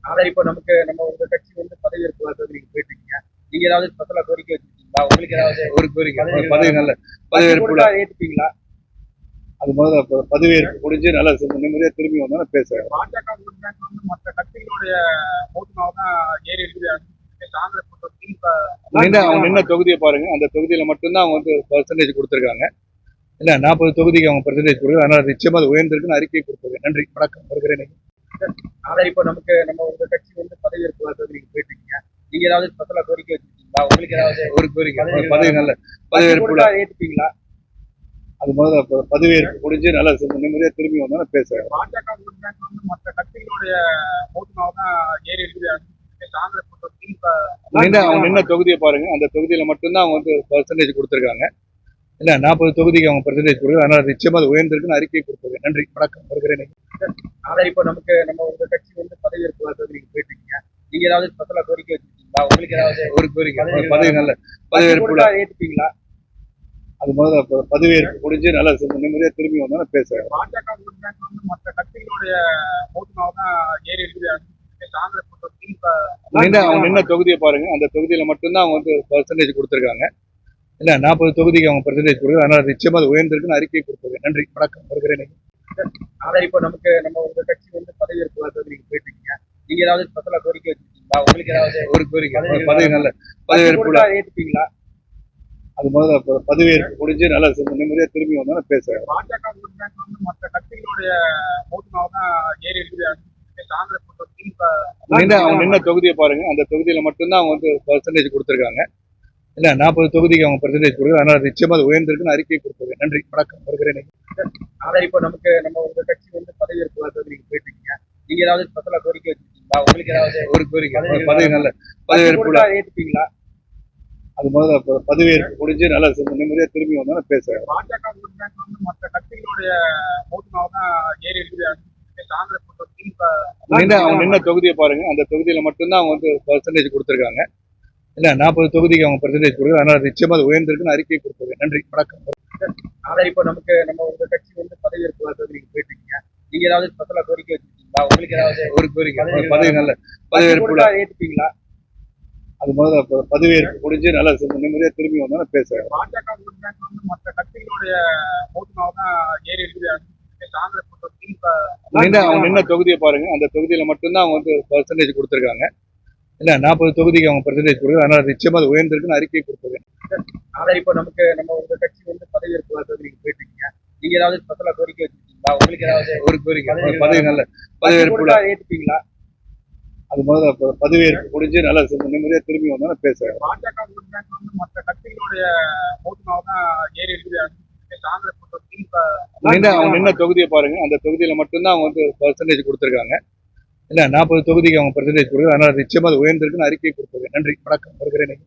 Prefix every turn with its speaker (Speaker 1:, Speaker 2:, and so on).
Speaker 1: ஆனா இப்போ நமக்கு நம்ம உங்க கட்சி வந்து பதவி ஏற்பு நீங்க போயிட்டு நீங்க ஏதாவது ஸ்பெஷலா கோரிக்கை வச்சிருக்கீங்களா? உங்களுக்கு ஏதாவது
Speaker 2: ஒரு கோரிக்கை.
Speaker 1: பதவி
Speaker 2: நல்ல பதவி ஏற்புல.
Speaker 1: கொடுத்தா ஏத்துப்பீங்களா?
Speaker 2: அது முதல்ல ப- பதவி ஏற்பு முடிஞ்சு நல்லா நிம்மதியா திரும்பி வந்தோம்னா பேசுறேன்.
Speaker 1: பாஜக வந்து மற்ற கட்சிகளுடைய ஓட்டுனால தான் ஏறி இருக்குது.
Speaker 2: நின்ன அவங்க நின்ன தொகுதியை பாருங்க. அந்த தொகுதியில மட்டும்தான் அவங்க வந்து பர்சன்டேஜ் கொடுத்துருக்காங்க. இல்ல நாற்பது தொகுதிக்கு அவங்க பர்சன்டேஜ் கொடுக்குறாங்க அதனால நிச்சயமா அது உயர்ந்திருக்குன்னு அறிக்கை கொடுத்துருக்கேன் நன்றி. வணக்கம். வருகிறேன்.
Speaker 1: ஆனா இப்போ நமக்கு நம்ம உங்க கட்சி வந்து பதவி ஏற்பு நீங்க போயிட்டு நீங்க ஏதாவது ஸ்பெஷலா கோரிக்கை வச்சிருக்கீங்களா? உங்களுக்கு ஏதாவது
Speaker 2: ஒரு கோரிக்கை. பதவி நல்ல பதவி ஏற்புல.
Speaker 1: கொடுத்தா ஏத்துப்பீங்களா?
Speaker 2: அது முதல்ல ப- பதவி ஏற்பு முடிஞ்சு நல்லா நிம்மதியா திரும்பி வந்தோம்னா பேசுறேன்
Speaker 1: பாஜக வந்து மற்ற கட்சிகளுடைய தான் ஏறி இருக்குது.
Speaker 2: நின்ன அவங்க நின்ன தொகுதியை பாருங்க. அந்த தொகுதியில மட்டும்தான் அவங்க வந்து பர்சன்டேஜ் கொடுத்துருக்காங்க. இல்ல நாற்பது தொகுதிக்கு அவங்க பர்சன்டேஜ் கொடுக்குறாங்க அதனால நிச்சயமா அது உயர்ந்திருக்குன்னு அறிக்கை கொடுத்துருக்கேன் நன்றி. வணக்கம். வருகிறேன்.
Speaker 1: ஆனா இப்போ நமக்கு நம்ம உங்க கட்சி வந்து பதவி ஏற்பு நீங்க போயிட்டு நீங்க ஏதாவது ஸ்பெஷலா கோரிக்கை வச்சிருக்கீங்களா? உங்களுக்கு ஏதாவது
Speaker 2: ஒரு கோரிக்கை. பதவி நல்ல பதவி
Speaker 1: ஏத்துப்பீங்களா?
Speaker 2: அது முதல்ல ப- பதவி ஏற்பு முடிஞ்சு நல்லா நிம்மதியா திரும்பி வந்தோம்னா பேசுறேன்
Speaker 1: பாஜக வந்து மற்ற கட்சிகளுடைய ஓட்டுனால தான் ஏறி இருக்குது
Speaker 2: நின்ன அவங்க நின்ன தொகுதியை பாருங்க. அந்த தொகுதியில மட்டும்தான் அவங்க வந்து பர்சன்டேஜ் கொடுத்துருக்காங்க. இல்ல நாற்பது தொகுதிக்கு அவங்க பர்சன்டேஜ் கொடுக்குறாங்க அதனால நிச்சயமா அது உயர்ந்திருக்குன்னு அறிக்கை கொடுத்துருக்கேன். நன்றி. வணக்கம். வருகிறேன்
Speaker 1: ஆனா இப்போ நமக்கு நம்ம உங்க கட்சி வந்து பதவி ஏற்பு நீங்க போயிட்டு நீங்க ஏதாவது ஸ்பெஷலா கோரிக்கை வச்சிருக்கீங்களா? உங்களுக்கு ஏதாவது
Speaker 2: ஒரு கோரிக்கை. பதவி நல்ல பதவி ஏற்புல
Speaker 1: கொடுத்தா ஏத்துப்பீங்களா?
Speaker 2: அது முதல்ல ப- பதவி ஏற்பு முடிஞ்சு நல்லா நிம்மதியா திரும்பி வந்தோம்னா பேசுறேன்.
Speaker 1: பாஜக வந்து மற்ற கட்சிகளுடைய ஓட்டுனால தான் ஏறி இருக்குது.
Speaker 2: நின்ன அவங்க நின்ன தொகுதியை பாருங்க. அந்த தொகுதியில மட்டும்தான் அவங்க வந்து பர்சன்டேஜ் கொடுத்துருக்காங்க. இல்ல நாற்பது தொகுதிக்கு அவங்க பர்சன்டேஜ் கொடுக்குறாங்க அதனால நிச்சயமா அது உயர்ந்திருக்குன்னு அறிக்கை கொடுத்துருக்கேன் நன்றி. வணக்கம். வருகிறேன்.
Speaker 1: ஆனா இப்போ நமக்கு நம்ம உங்க கட்சி வந்து பதவி ஏற்பு நீங்க போயிட்டு நீங்க ஏதாவது ஸ்பெஷலா கோரிக்கை வச்சிருக்கீங்களா? உங்களுக்கு ஏதாவது
Speaker 2: ஒரு கோரிக்கை. பதவி நல்ல பதவி ஏற்புல
Speaker 1: கொடுத்தா ஏத்துப்பீங்களா?
Speaker 2: அது முதல்ல ப- பதவி ஏற்பு முடிஞ்சு நல்லா நிம்மதியா திரும்பி வந்தோம்னா பேசுறேன்.
Speaker 1: பாஜக வந்து மற்ற கட்சிகளுடைய ஓட்டுனால தான் ஏறி இருக்குது.
Speaker 2: நின்ன அவங்க நின்ன தொகுதியை பாருங்க. அந்த தொகுதியில மட்டும்தான் அவங்க வந்து பர்சன்டேஜ் கொடுத்துருக்காங்க. இல்ல நாற்பது தொகுதிக்கு அவங்க பர்சன்டேஜ் கொடுக்குறாங்க அதனால நிச்சயமா அது உயர்ந்திருக்குன்னு அறிக்கை கொடுத்துருக்கேன் நன்றி. வணக்கம்.
Speaker 1: ஆனா இப்போ நமக்கு நம்ம உங்க கட்சி வந்து பதவி ஏற்பு நீங்க போயிட்டு நீங்க ஏதாவது ஸ்பெஷலா கோரிக்கை வச்சிருக்கீங்களா? உங்களுக்கு ஏதாவது
Speaker 2: ஒரு கோரிக்கை. பதவி நல்ல பதவி
Speaker 1: ஏத்துப்பீங்களா?
Speaker 2: அது முதல்ல ப- பதவி ஏற்பு முடிஞ்சு நல்லா நிம்மதியா திரும்பி வந்தோம்னா பேசுறேன்.
Speaker 1: பாஜக வந்து மற்ற கட்சிகளுடைய ஓட்டுனால தான் ஏறி இருக்குது.
Speaker 2: நின்ன அவங்க நின்ன தொகுதியை பாருங்க. அந்த தொகுதியில மட்டும்தான் அவங்க வந்து பர்சன்டேஜ் கொடுத்துருக்காங்க. இல்ல நாற்பது தொகுதிக்கு அவங்க பர்சன்டேஜ் கொடுக்குறாங்க அதனால நிச்சயமா அது உயர்ந்திருக்குன்னு அறிக்கை கொடுத்துருக்கேன்.
Speaker 1: ஆனா இப்போ நமக்கு நம்ம உங்க கட்சி வந்து பதவி ஏற்பு நீங்க போயிட்டு நீங்க ஏதாவது ஸ்பெஷலா கோரிக்கை வச்சிருக்கீங்களா? உங்களுக்கு ஏதாவது
Speaker 2: ஒரு கோரிக்கை. பதவி நல்ல பதவி
Speaker 1: ஏத்துப்பீங்களா?
Speaker 2: அது முதல்ல ப- பதவி ஏற்பு முடிஞ்சு நல்லா நிம்மதியா திரும்பி வந்தோம்னா பேசுறேன்
Speaker 1: பாஜக வந்து மற்ற கட்சிகளுடைய ஓட்டுனால தான் ஏறி இருக்குது.
Speaker 2: நின்ன அவங்க நின்ன தொகுதியை பாருங்க. அந்த தொகுதியில மட்டும்தான் அவங்க வந்து பர்சன்டேஜ் கொடுத்துருக்காங்க. இல்ல நாற்பது தொகுதிக்கு அவங்க பர்சன்டேஜ் கொடுக்குறாங்க அதனால நிச்சயமா அது உயர்ந்திருக்குன்னு அறிக்கை கொடுத்துருக்கேன் நன்றி. வணக்கம். வருகிறேன்.